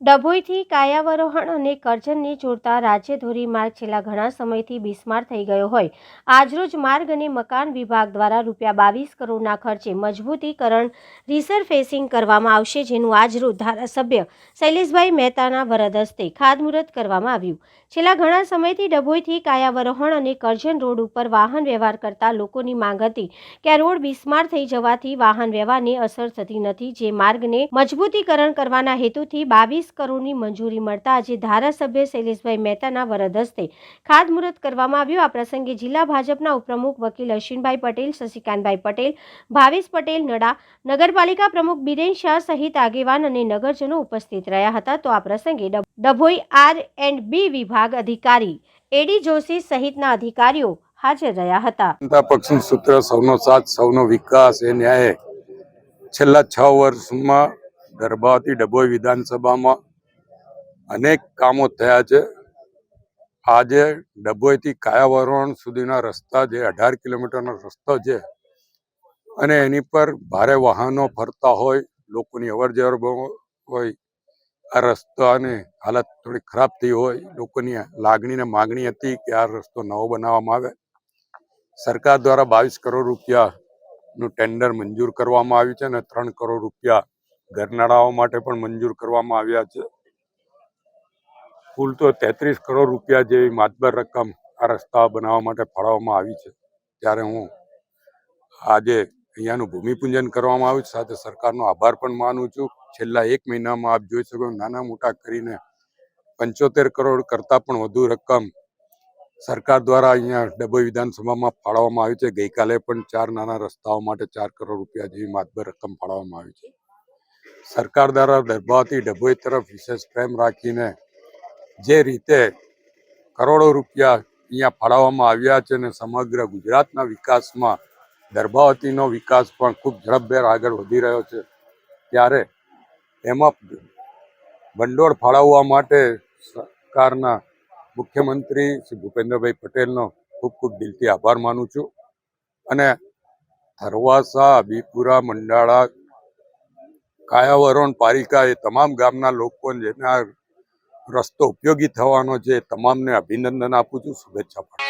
ડભોઈથી કાયાવરોહણ અને કરજણને જોડતા રાજ્ય ધોરીમાર્ગ છેલ્લા ઘણા સમયથી બિસ્માર થઈ ગયો હોય. આજરોજ માર્ગ અને મકાન વિભાગ દ્વારા રૂપિયા બાવીસ કરોડના ખર્ચે મજબૂતીકરણ રિસરફેસિંગ કરવામાં આવશે, જેનું આજરોજ ધારાસભ્ય શૈલેષભાઈ મહેતાના વરદ હસ્તે ખાતમુહૂર્ત કરવામાં આવ્યું. છેલ્લા ઘણા સમયથી ડભોઈથી કાયાવરોહણ અને કરજણ રોડ ઉપર વાહન વ્યવહાર કરતા લોકોની માંગ હતી કે આ રોડ બિસ્માર થઈ જવાથી વાહન વ્યવહારને અસર થતી નથી, જે માર્ગને મજબૂતીકરણ કરવાના હેતુથી બાવીસ કરોડની મંજૂરી મળતા આજે ધારાસભ્ય શૈલેષભાઈ મહેતાના વરદ હસ્તે ખાતમુહૂર્ત કરવામાં આવ્યું. આ પ્રસંગે જિલ્લા ભાજપના ઉપપ્રમુખ વકીલ અશ્વિનભાઈ પટેલ, શશિકાંતભાઈ પટેલ, ભાવેશ પટેલ, નડા, નગરપાલિકા પ્રમુખ બિરેન શાહ સહિત આગેવાન અને નગરજનો ઉપસ્થિત રહ્યા હતા. તો આ પ્રસંગે ડભોઈ આર એન્ડ બી વિભાગ અધિકારી એડી જોશી સહિતના અધિકારીઓ હાજર રહ્યા હતા. જનતા પક્ષનું સૂત્ર સૌનો સાથ, સૌનો વિકાસ એ ન્યાય છેલ્લા છ વર્ષમાં ગર્ભાવતી ડભોઈ વિધાનસભામાં અનેક કામો થયા છે. આજે ડભોઈથી કાયાવરણ સુધીના રસ્તા જે અઢાર કિલોમીટરનો રસ્તો છે, અને એની પર ભારે વાહનો ફરતા હોય, લોકોની અવર જવર હોય, આ રસ્તાની હાલત થોડી ખરાબ થઈ હોય, લોકોની લાગણીને માગણી હતી કે આ રસ્તો નવો બનાવવામાં આવે. સરકાર દ્વારા બાવીસ કરોડ રૂપિયાનું ટેન્ડર મંજૂર કરવામાં આવ્યું છે અને ત્રણ કરોડ રૂપિયા ઘરનાળાઓ માટે પણ મંજૂર કરવામાં આવ્યા છે. કુલ તો તેત્રીસ કરોડ રૂપિયા જેવી માતબર રકમ આ રસ્તા બનાવવા માટે ફાળવવામાં આવી છે. ત્યારે હું આજે અહીંયાનું ભૂમિપૂજન કરવામાં આવ્યું સાથે સરકારનો આભાર પણ માનું છું. છેલ્લા એક મહિનામાં આપ જોઈ શકો નાના મોટા કરીને પંચોતેર કરોડ કરતાં પણ વધુ રકમ સરકાર દ્વારા અહીંયા ડભોઈ વિધાનસભામાં ફાળવવામાં આવી છે. ગઈકાલે પણ ચાર નાના રસ્તાઓ માટે ચાર કરોડ રૂપિયા જેવી માતબર રકમ ફાળવવામાં આવી છે. સરકાર દ્વારા ગર્ભાવતી ડભોઈ તરફ વિશેષ પ્રેમ રાખીને જે રીતે કરોડો રૂપિયા અહીંયા ફાળવવામાં આવ્યા છે અને સમગ્ર ગુજરાતના વિકાસમાં ગર્ભાવતીનો વિકાસ પણ ખૂબ ઝડપભેર આગળ વધી રહ્યો છે, ત્યારે એમાં ભંડોળ ફાળવવા માટે સરકારના મુખ્યમંત્રી શ્રી ભૂપેન્દ્રભાઈ પટેલનો ખૂબ ખૂબ દિલથી આભાર માનું છું. અને હરવાસા અબીપુરા મંડાળા કાયાવરણ પાલિકા એ તમામ ગામના લોકો જેના રસ્તો ઉપયોગી થવાનો છે તમામને અભિનંદન આપું છું. શુભેચ્છા પાઠવું